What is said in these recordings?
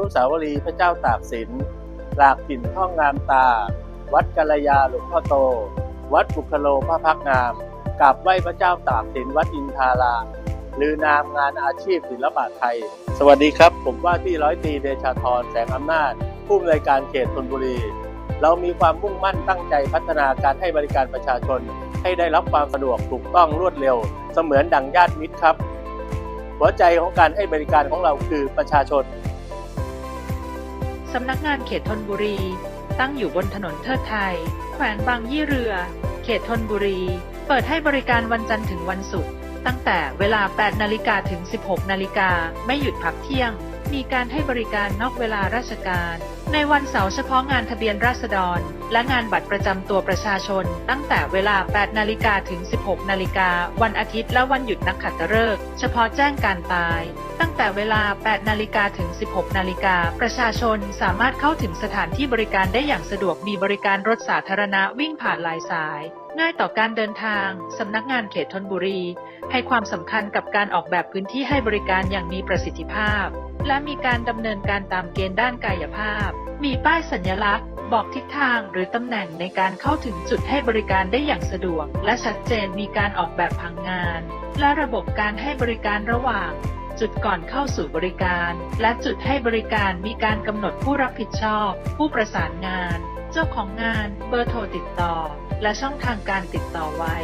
นุสาวรีย์พระเจ้าตากสิน หลากถิ่นท่องงามตา วัดกัลยาหลวงพ่อโต วัดบุคโลพระพักงามกราบไหว้พระเจ้าตากสินวัดอินทารามลือนามงานอาชีพศิลปะไทย สวัสดีครับ ผมว่าที่ร้อยตรีเดชาธรแสงอำนาจ ผู้อำนวยการเขตธนบุรี เรามีความมุ่งมั่นตั้งใจพัฒนาการให้บริการประชาชน ให้ได้รับความสะดวกถูกต้องรวดเร็ว เสมือนดั่งญาติมิตรครับ หัวใจของการให้บริการของเราคือประชาชน สำนักงานเขตธนบุรี ตั้งอยู่บนถนนเทิดไทย แขวงบางยี่เรือ เขตธนบุรี เปิดให้บริการวันจันทร์ถึงวันศุกร์ตั้งแต่เวลา 8 นาฬิกาถึง 16 นาฬิกาไม่หยุดพักเที่ยง มีการให้บริการนอกเวลาราชการ ในวันเสาร์เฉพาะงานทะเบียนราษฎร และงานบัตรประจำตัวประชาชน ตั้งแต่เวลา 8 นาฬิกาถึง 16 นาฬิกา วันอาทิตย์และวันหยุดนักขัตฤกษ์เฉพาะแจ้งการตาย ตั้งแต่เวลา 8 นาฬิกาถึง 16 นาฬิกา ประชาชนสามารถเข้าถึงสถานที่บริการได้อย่างสะดวก มีบริการรถสาธารณะวิ่งผ่านหลายสาย ง่ายต่อการเดินทาง สำนักงานเขตธนบุรี ให้ความสำคัญกับการออกแบบพื้นที่ให้บริการอย่างมีประสิทธิภาพ และมีการดำเนินการตามเกณฑ์ด้านกายภาพ มีป้ายสัญลักษณ์ บอกทิศทางหรือตำแหน่งในการเข้าถึงจุดให้บริการได้อย่างสะดวก และชัดเจนมีการออกแบบผังงาน และระบบการให้บริการระหว่าง จุดก่อนเข้าสู่บริการ และจุดให้บริการมีการกำหนดผู้รับผิดชอบ ผู้ประสานงาน เจ้าของงานเบอร์โทรติดต่อ และช่องทางการติดต่อไว้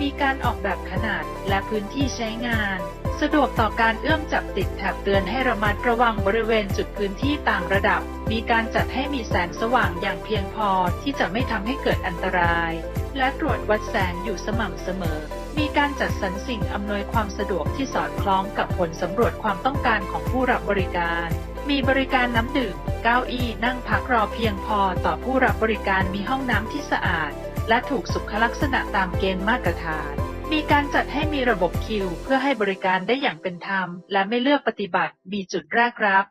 มีการออกแบบขนาดและพื้นที่ใช้งาน สะดวกต่อการเอื้อมจับติดแถบเตือนให้ระมัดระวังบริเวณจุดพื้นที่ต่างระดับ มีการจัดให้มีแสงสว่างอย่างเพียงพอที่จะไม่ทำให้เกิดอันตราย และตรวจวัดแสงอยู่สม่ำเสมอ มีการจัดสรรสิ่งอำนวยความสะดวกที่สอดคล้องกับผลสำรวจความต้องการของผู้รับบริการ มีบริการน้ำดื่ม เก้าอี้นั่งพักรอเพียงพอต่อผู้รับบริการมีห้องน้ำที่สะอาด และถูกสุขลักษณะตามเกณฑ์มาตรฐาน มีการจัดให้มีระบบคิว เพื่อให้บริการได้อย่างเป็นธรรม และไม่เลือกปฏิบัติ มีจุดแรกรับ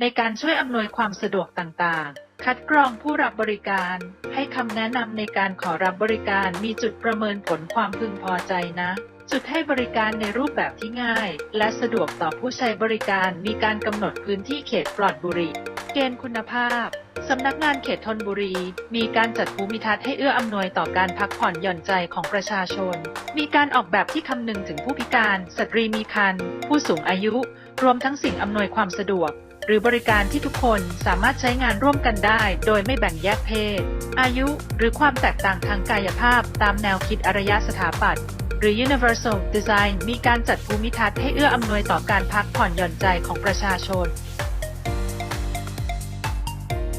ในการช่วยอำนวยความสะดวกต่างๆ คัดกรองผู้รับบริการ ให้คำแนะนำในการขอรับบริการ มีจุดประเมินผลความพึงพอใจนะ จุดให้บริการในรูปแบบที่ง่าย และสะดวกต่อผู้ใช้บริการมีการกำหนดพื้นที่เขตปลอดบุหรี่เกณฑ์คุณภาพสำนักงานเขตธนบุรี มีการจัดภูมิทัศน์ให้เอื้ออำนวยต่อการพักผ่อนหย่อนใจของประชาชน มีการออกแบบที่คำนึงถึงผู้พิการ สตรีมีครรภ์ผู้สูงอายุ รวมทั้งสิ่งอำนวยความสะดวก หรือบริการที่ทุกคนสามารถใช้งานร่วมกันได้ โดยไม่แบ่งแยกเพศ อายุ หรือความแตกต่างทางกายภาพ ตามแนวคิดอารยสถาปัตย์ หรือ Universal Design มีการจัดภูมิทัศน์ให้เอื้ออำนวยต่อการพักผ่อนหย่อนใจของประชาชน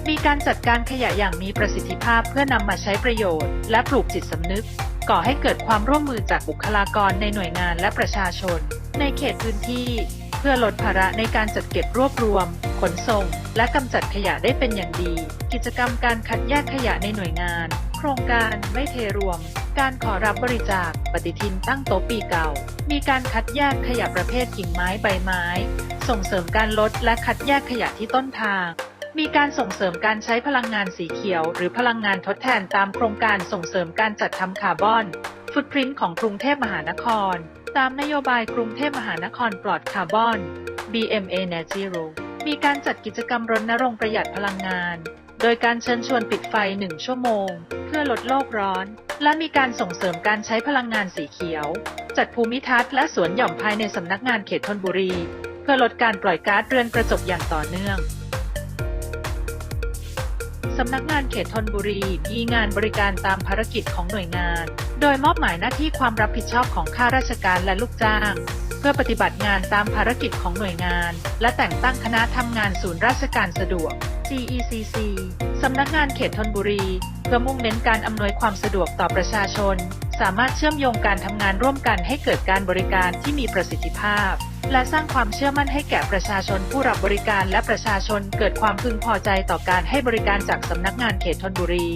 มีการจัดการขยะอย่างมีประสิทธิภาพเพื่อนำมาใช้ประโยชน์ และปลูกจิตสำนึก ก่อให้เกิดความร่วมมือจากบุคลากรในหน่วยงานและประชาชน ในเขตพื้นที่ เพื่อลดภาระในการจัดเก็บรวบรวม ขนส่ง และกำจัดขยะได้เป็นอย่างดี กิจกรรมการคัดแยกขยะในหน่วยงาน ครงการไม่เทรวม การขอรับบริจาคปฏิทินตั้งโต๊ะปีเก่า มีการคัดแยกขยะประเภทกิ่งไม้ใบไม้ ส่งเสริมการลดและคัดแยกขยะที่ต้นทาง มีการส่งเสริมการใช้พลังงานสีเขียว หรือพลังงานทดแทนตามโครงการส่งเสริมการจัดทำคาร์บอนฟุตพริ้นของกรุงเทพมหานคร ตามนโยบายกรุงเทพมหานครปลอดคาร์บอน BMA Net Zero มีการจัดกิจกรรมรณรงค์ประหยัดพลังงาน โดยการเชิญชวนปิดไฟ 1 ชั่วโมง เพื่อลดโลกร้อน และมีการส่งเสริมการใช้พลังงานสีเขียว จัดภูมิทัศน์และสวนหย่อมภายในสำนักงานเขตธนบุรี เพื่อลดการปล่อยก๊าซเรือนกระจกอย่างต่อเนื่องสำนักงานเขตธนบุรี มีงานบริการตามภารกิจของหน่วยงาน โดยมอบหมายหน้าที่ความรับผิดชอบของข้าราชการและลูกจ้าง เพื่อปฏิบัติงานตามภารกิจของหน่วยงาน และแต่งตั้งคณะทำงานศูนย์ราชการสะดวก CECC สำนักงานเขตธนบุรี เพื่อมุ่งเน้นการอำนวยความสะดวกต่อประชาชน สามารถเชื่อมโยงการทำงานร่วมกันให้เกิดการบริการที่มีประสิทธิภาพ และสร้างความเชื่อมั่นให้แก่ประชาชนผู้รับบริการและประชาชนเกิดความพึงพอใจต่อการให้บริการจากสำนักงานเขตธนบุรี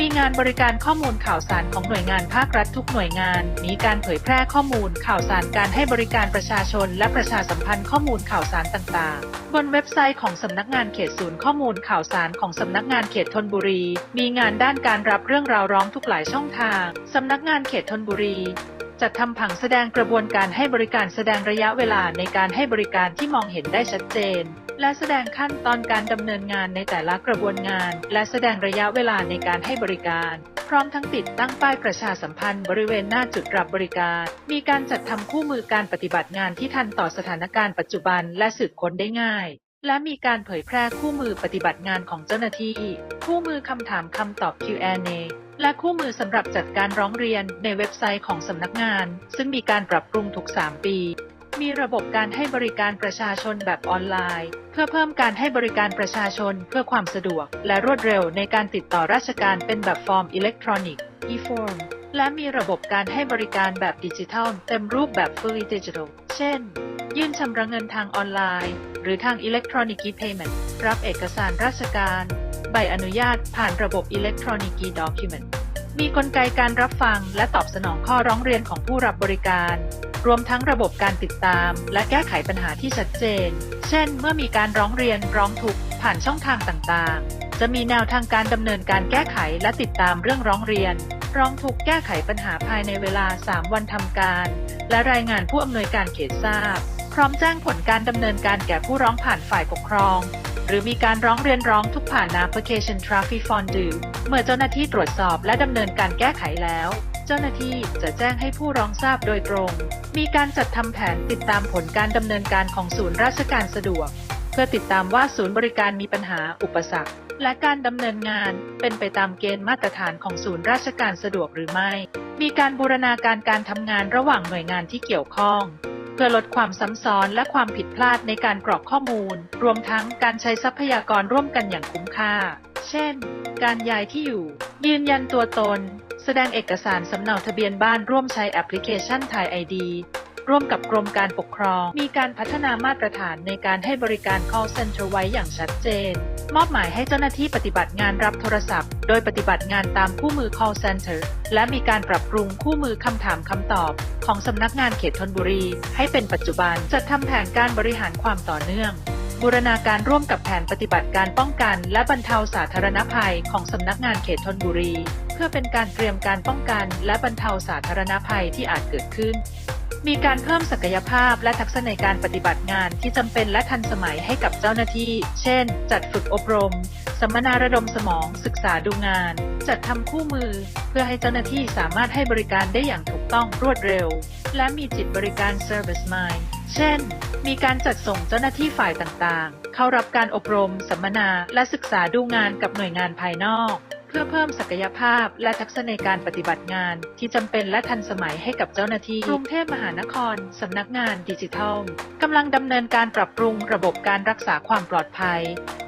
มีงานบริการข้อมูลข่าวสารของหน่วยงานภาครัฐทุกหน่วยงาน มีการเผยแพร่ข้อมูลข่าวสารการให้บริการประชาชน และประชาสัมพันธ์ข้อมูลข่าวสารต่างๆ บนเว็บไซต์ของสำนักงานเขตศูนย์ข้อมูลข่าวสารของสำนักงานเขตธนบุรี มีงานด้านการรับเรื่องราวร้องทุกหลายช่องทางสำนักงานเขตธนบุรี จัดทำผังแสดงกระบวนการให้บริการแสดงระยะเวลาในการให้บริการที่มองเห็นได้ชัดเจนและและแสดงขั้นตอนการดำเนินงานในแต่ละกระบวนงาน และแสดงระยะเวลาในการให้บริการ พร้อมทั้งติดตั้งป้ายประชาสัมพันธ์บริเวณหน้าจุดรับบริการ มีการจัดทำคู่มือการปฏิบัติงานที่ทันต่อสถานการณ์ปัจจุบันและสืบค้นได้ง่าย และมีการเผยแพร่คู่มือปฏิบัติงานของเจ้าหน้าที่ คู่มือคำถามคำตอบ Q&A และคู่มือสำหรับจัดการร้องเรียนในเว็บไซต์ของสำนักงาน ซึ่งมีการปรับปรุงทุก 3 ปี มีระบบการให้บริการประชาชนแบบออนไลน์ เพื่อเพิ่มการให้บริการประชาชนเพื่อความสะดวก และรวดเร็วในการติดต่อราชการเป็นแบบฟอร์มอิเล็กทรอนิกส์ e-form และมีระบบการให้บริการแบบดิจิทัล เต็มรูปแบบ fully digital เช่น ยื่นชำระเงินทางออนไลน์ หรือทาง electronic e-payment รับเอกสารราชการ ใบอนุญาตผ่านระบบ electronic e-document มีกลไกการรับฟังและตอบสนองข้อร้องเรียนของผู้รับบริการ รวมทั้งระบบการติดตาม และแก้ไขปัญหาที่ชัดเจน เช่น เมื่อมีการร้องเรียนร้องทุกข์ผ่านช่องทางต่างๆ จะมีแนวทางการดำเนินการแก้ไขและติดตามเรื่องร้องเรียน ร้องทุกข์แก้ไขปัญหาภายในเวลา 3 วันทำการ และรายงานผู้อำนวยการเขตทราบ พร้อมแจ้งผลการดำเนินการแก่ผู้ร้องผ่านฝ่ายปกครอง หรือมีการร้องเรียนร้องทุกข์ผ่านแอปพลิเคชัน Traffic Fondue เมื่อเจ้าหน้าที่ตรวจสอบและดำเนินการแก้ไขแล้ว เจ้าหน้าที่จะแจ้งให้ผู้ร้องทราบโดยตรง มีการจัดทำแผนติดตามผลการดำเนินการของศูนย์ราชการสะดวก เพื่อติดตามว่าศูนย์บริการมีปัญหาอุปสรรค และการดำเนินงานเป็นไปตามเกณฑ์มาตรฐานของศูนย์ราชการสะดวกหรือไม่ มีการบูรณาการการทำงานระหว่างหน่วยงานที่เกี่ยวข้อง เพื่อลดความซ้ำซ้อนและความผิดพลาดในการกรอกข้อมูล รวมทั้งการใช้ทรัพยากรร่วมกันอย่างคุ้มค่า เช่น การย้ายที่อยู่ ยืนยันตัวตน แสดงเอกสารสำเนาทะเบียนบ้านร่วมใช้แอปพลิเคชันไทยไอดีร่วมกับกรมการปกครอง มีการพัฒนามาตรฐานในการให้บริการ call center ไว้อย่างชัดเจน มอบหมายให้เจ้าหน้าที่ปฏิบัติงานรับโทรศัพท์ โดยปฏิบัติงานตามคู่มือ call center และมีการปรับปรุงคู่มือคำถามคำตอบ ของสำนักงานเขตธนบุรี ให้เป็นปัจจุบันจัดทำแผนการบริหารความต่อเนื่อง บูรณาการร่วมกับแผนปฏิบัติการป้องกัน และบรรเทาสาธารณภัยของสำนักงานเขตธนบุรี เพื่อเป็นการเตรียมการป้องกัน และบรรเทาสาธารณภัยที่อาจเกิดขึ้น มีการเพิ่มศักยภาพและทักษะในการปฏิบัติงานที่จำเป็นและทันสมัยให้กับเจ้าหน้าที่ เช่น จัดฝึกอบรม สัมมนาระดมสมอง ศึกษาดูงาน จัดทำคู่มือ เพื่อให้เจ้าหน้าที่สามารถให้บริการได้อย่างถูกต้องรวดเร็ว และมีจิตบริการ Service Mind เช่น มีการจัดส่งเจ้าหน้าที่ฝ่ายต่างๆ เข้ารับการอบรม สัมมนา และศึกษาดูงานกับหน่วยงานภายนอก พื่อเพิ่มศักยภาพและทักษะในการปฏิบัติงาน ที่จำเป็นและทันสมัยให้กับเจ้าหน้าที่กรุงเทพมหานครสำนักงานดิจิทัลกำลังดำเนินการปรับปรุงระบบการรักษาความปลอดภัย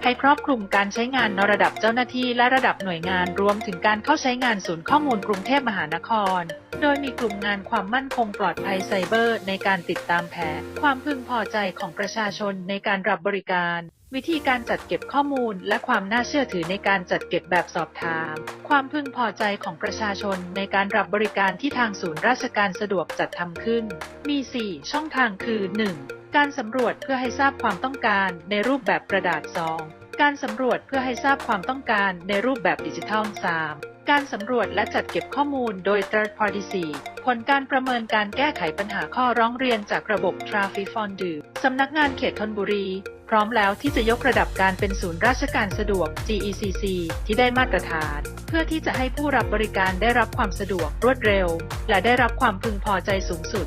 ให้ครอบคลุมการใช้งานในระดับเจ้าหน้าที่และระดับหน่วยงานรวมถึงการเข้าใช้งานศูนย์ข้อมูลกรุงเทพมหานคร โดยมีกลุ่มงานความมั่นคงปลอดภัยไซเบอร์ ในการติดตามแผนความพึงพอใจของประชาชนในการรับบริการ วิธีการจัดเก็บข้อมูลและความน่าเชื่อถือในการจัดเก็บแบบสอบถาม ความพึงพอใจของประชาชนในการรับบริการที่ทางศูนย์ราชการสะดวกจัดทำขึ้น มี 4 ช่องทางคือ 1. การสำรวจเพื่อให้ทราบความต้องการในรูปแบบกระดาษ 2. การสำรวจเพื่อให้ทราบความต้องการในรูปแบบดิจิทัล 3. การสำรวจและจัดเก็บข้อมูลโดย Third Party 4. ผลการประเมินการแก้ไขปัญหาข้อร้องเรียนจากระบบ Traffic f o n d u สำนักงานเขตธนบุรี พร้อมแล้วที่จะยกระดับการเป็นศูนย์ราชการสะดวก GECC ที่ได้มาตรฐาน เพื่อที่จะให้ผู้รับบริการได้รับความสะดวกรวดเร็ว และได้รับความพึงพอใจสูงสุด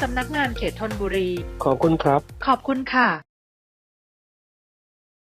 สำนักงานเขตธนบุรี ขอบคุณครับ ขอบคุณค่ะ